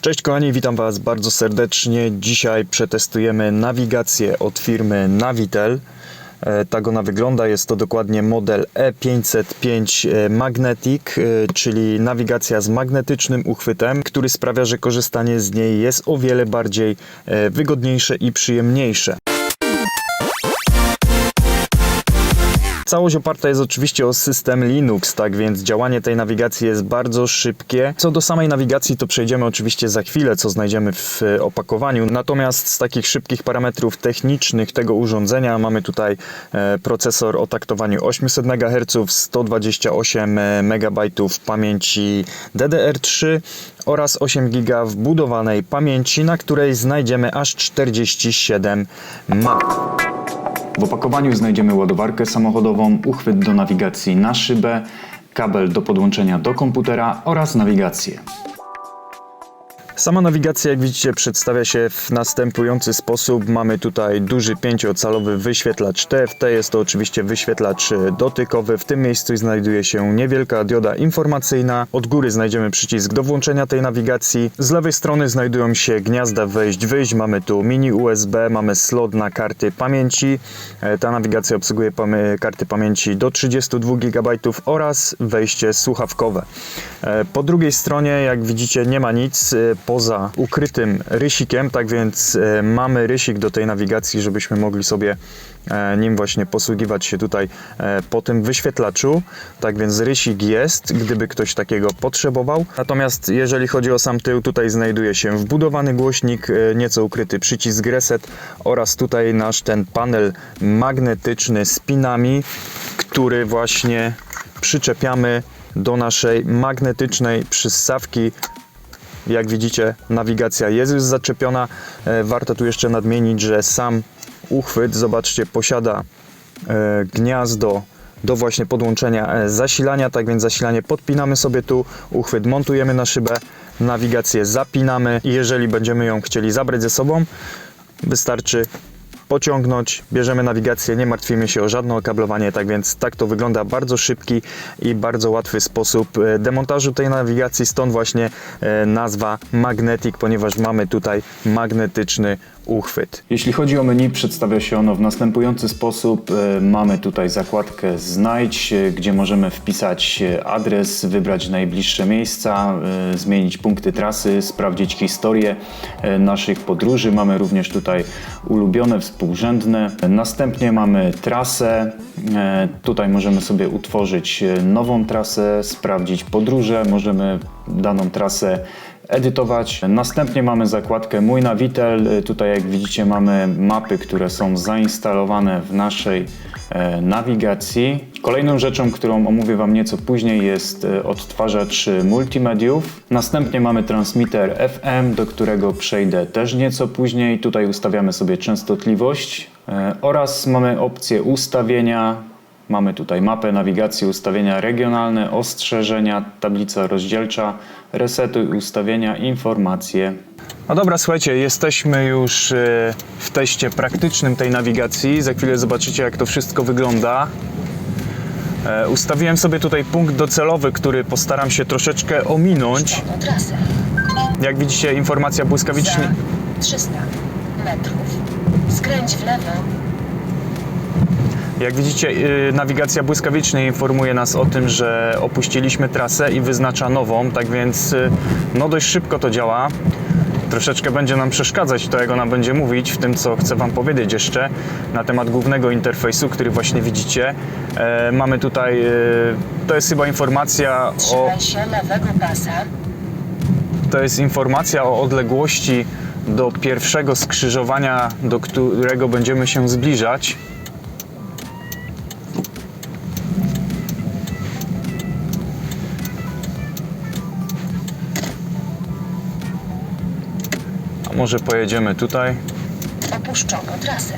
Cześć kochani, witam Was bardzo serdecznie. Dzisiaj przetestujemy nawigację od firmy Navitel. E, Tak ona wygląda. Jest to dokładnie model E505 e, Magnetic, e, czyli nawigacja z magnetycznym uchwytem, który sprawia, że korzystanie z niej jest o wiele bardziej wygodniejsze i przyjemniejsze. Całość oparta jest oczywiście o system Linux, tak więc działanie tej nawigacji jest bardzo szybkie. Co do samej nawigacji, to przejdziemy oczywiście za chwilę, co znajdziemy w e, opakowaniu. Natomiast z takich szybkich parametrów technicznych tego urządzenia mamy tutaj e, procesor o taktowaniu 800 MHz, 128 MB pamięci DDR3 oraz 8 GB wbudowanej pamięci, na której znajdziemy aż 47 map. W opakowaniu znajdziemy ładowarkę samochodową, uchwyt do nawigacji na szybę, kabel do podłączenia do komputera oraz nawigację. Sama nawigacja, jak widzicie, przedstawia się w następujący sposób. Mamy tutaj duży 5-calowy wyświetlacz TFT. Jest to oczywiście wyświetlacz e, dotykowy. W tym miejscu znajduje się niewielka dioda informacyjna. Od góry znajdziemy przycisk do włączenia tej nawigacji. Z lewej strony znajdują się gniazda wejść-wyjść. Mamy tu mini USB, mamy slot na karty pamięci. E, Ta nawigacja obsługuje karty pamięci do 32 GB oraz wejście słuchawkowe. E, Po drugiej stronie, jak widzicie, nie ma nic poza ukrytym rysikiem, tak więc e, mamy rysik do tej nawigacji, żebyśmy mogli sobie e, nim właśnie posługiwać się tutaj e, po tym wyświetlaczu. Tak więc rysik jest, gdyby ktoś takiego potrzebował. Natomiast jeżeli chodzi o sam tył, tutaj znajduje się wbudowany głośnik, nieco ukryty przycisk reset oraz tutaj nasz ten panel magnetyczny z pinami, który właśnie przyczepiamy do naszej magnetycznej przyssawki. Jak widzicie, nawigacja jest już zaczepiona. E, Warto tu jeszcze nadmienić, że sam uchwyt, zobaczcie, posiada e, gniazdo do właśnie podłączenia e, zasilania, tak więc zasilanie podpinamy sobie tu, uchwyt montujemy na szybę, nawigację zapinamy i jeżeli będziemy ją chcieli zabrać ze sobą, wystarczy pociągnąć, bierzemy nawigację, nie martwimy się o żadne okablowanie, tak więc tak to wygląda bardzo szybki i bardzo łatwy sposób e, demontażu tej nawigacji, stąd właśnie e, nazwa Magnetic, ponieważ mamy tutaj magnetyczny uchwyt. Jeśli chodzi o menu, przedstawia się ono w następujący sposób. E, Mamy tutaj zakładkę Znajdź, gdzie możemy wpisać adres, wybrać najbliższe miejsca, zmienić punkty trasy, sprawdzić historię naszych podróży. Mamy również tutaj ulubione, współrzędne. Następnie mamy trasę. E, Tutaj możemy sobie utworzyć e, nową trasę, sprawdzić podróże. Możemy daną trasę edytować. Następnie mamy zakładkę Mój Navitel. Tutaj jak widzicie mamy mapy, które są zainstalowane w naszej e, nawigacji. Kolejną rzeczą, którą omówię Wam nieco później jest e, odtwarzacz multimediów. Następnie mamy transmitter FM, do którego przejdę też nieco później. Tutaj ustawiamy sobie częstotliwość e, oraz mamy opcję ustawienia Mamy tutaj mapę nawigacji, ustawienia regionalne, ostrzeżenia, tablica rozdzielcza, resetuj ustawienia, informacje. No dobra, słuchajcie, jesteśmy już e, w teście praktycznym tej nawigacji. Za chwilę zobaczycie, jak to wszystko wygląda. E, Ustawiłem sobie tutaj punkt docelowy, który postaram się troszeczkę ominąć. Jak widzicie, informacja błyskawicznie. Za 300 metrów. Skręć w lewo. Jak widzicie, yy, nawigacja błyskawicznie informuje nas o tym, że opuściliśmy trasę i wyznacza nową, tak więc yy, no dość szybko to działa. Troszeczkę będzie nam przeszkadzać to, jak ona będzie mówić w tym, co chcę Wam powiedzieć jeszcze na temat głównego interfejsu, który właśnie widzicie. E, mamy tutaj, e, to jest chyba informacja o, to jest informacja o odległości do pierwszego skrzyżowania, do którego będziemy się zbliżać. Może pojedziemy tutaj? Opuszczono trasę.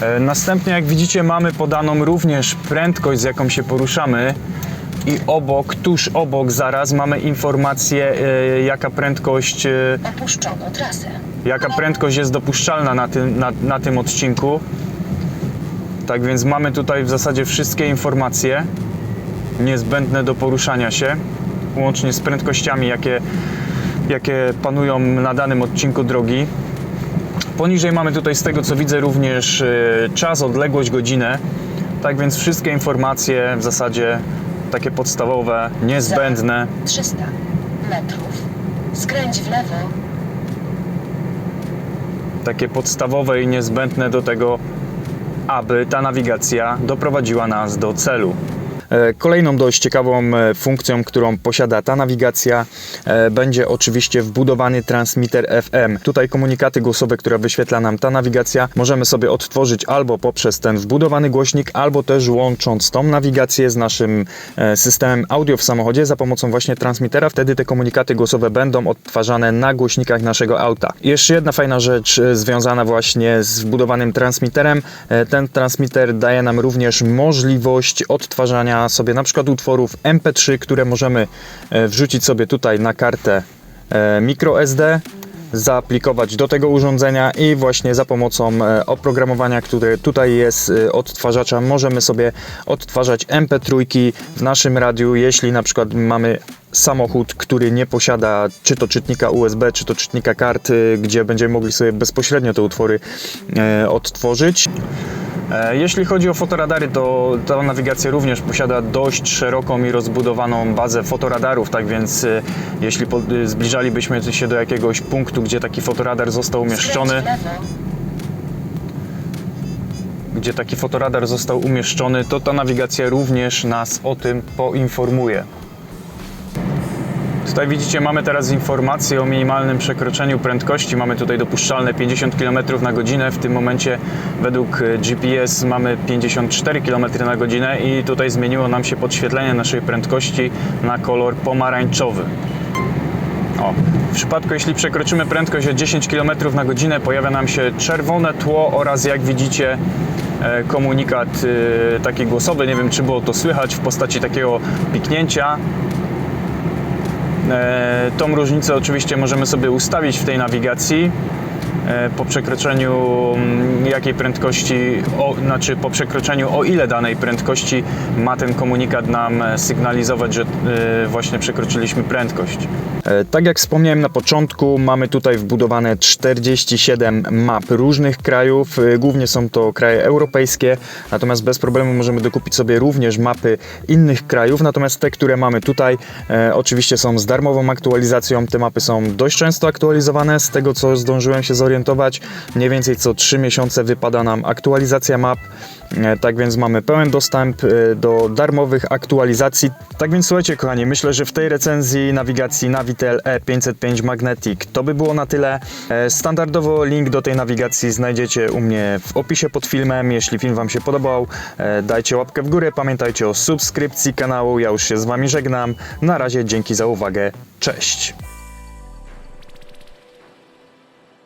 E, Następnie, jak widzicie, mamy podaną również prędkość, z jaką się poruszamy. I obok, tuż obok zaraz mamy informację, e, jaka prędkość, e, Opuszczono trasę. jaka prędkość jest dopuszczalna na tym, na, na tym odcinku. Tak więc mamy tutaj w zasadzie wszystkie informacje niezbędne do poruszania się. łącznie z prędkościami, jakie, jakie panują na danym odcinku drogi. Poniżej mamy tutaj z tego co widzę również e, czas, odległość, godzinę. Tak więc wszystkie informacje w zasadzie takie podstawowe, niezbędne. 300 metrów. Skręć w lewo. takie podstawowe i niezbędne do tego, aby ta nawigacja doprowadziła nas do celu. E, Kolejną dość ciekawą e, funkcją, którą posiada ta nawigacja, e, będzie oczywiście wbudowany transmitter FM. Tutaj komunikaty głosowe, które wyświetla nam ta nawigacja, możemy sobie odtworzyć albo poprzez ten wbudowany głośnik, albo też łącząc tą nawigację z naszym systemem audio w samochodzie za pomocą właśnie transmittera. Wtedy te komunikaty głosowe będą odtwarzane na głośnikach naszego auta. Jeszcze jedna fajna rzecz związana właśnie z wbudowanym transmitterem. Ten transmitter daje nam również możliwość odtwarzania sobie na przykład utworów MP3, które możemy e, wrzucić sobie tutaj na kartę e, microSD zaaplikować do tego urządzenia i właśnie za pomocą e, oprogramowania, które tutaj jest odtwarzacza, możemy sobie odtwarzać MP3 w naszym radiu, jeśli na przykład mamy samochód, który nie posiada czy to czytnika USB, czy to czytnika kart, gdzie będziemy mogli sobie bezpośrednio te utwory odtworzyć. E, Jeśli chodzi o fotoradary, to ta nawigacja również posiada dość szeroką i rozbudowaną bazę fotoradarów, tak więc e, jeśli e, zbliżalibyśmy się do jakiegoś punktu, gdzie taki fotoradar został umieszczony, gdzie taki fotoradar został umieszczony, to ta nawigacja również nas o tym poinformuje. Tutaj widzicie, mamy teraz informację o minimalnym przekroczeniu prędkości. Mamy tutaj dopuszczalne 50 km na godzinę. W tym momencie według e, GPS mamy 54 km na godzinę i tutaj zmieniło nam się podświetlenie naszej prędkości na kolor pomarańczowy. O, w przypadku jeśli przekroczymy prędkość o 10 km na godzinę pojawia nam się czerwone tło oraz jak widzicie e, komunikat e, taki głosowy, nie wiem czy było to słychać w postaci takiego piknięcia. E, Tą różnicę oczywiście możemy sobie ustawić w tej nawigacji po przekroczeniu mm, jakiej prędkości, o, znaczy po przekroczeniu o ile danej prędkości ma ten komunikat nam e, sygnalizować, że e, właśnie przekroczyliśmy prędkość. E, Tak jak wspomniałem na początku, mamy tutaj wbudowane 47 map różnych krajów. E, Głównie są to kraje europejskie, natomiast bez problemu możemy dokupić sobie również mapy innych krajów. Natomiast te, które mamy tutaj, e, oczywiście są z darmową aktualizacją. Te mapy są dość często aktualizowane. Z tego co zdążyłem się zorientować, mniej więcej co 3 miesiące wypada nam aktualizacja map. E, Tak więc mamy pełen dostęp e, do darmowych aktualizacji. Tak więc słuchajcie, kochani, myślę, że w tej recenzji nawigacji Navitel E505 Magnetic to by było na tyle. E, Standardowo link do tej nawigacji znajdziecie u mnie w opisie pod filmem. Jeśli film Wam się podobał, dajcie łapkę w górę. Pamiętajcie o subskrypcji kanału. Ja już się z Wami żegnam. Na razie, dzięki za uwagę. Cześć.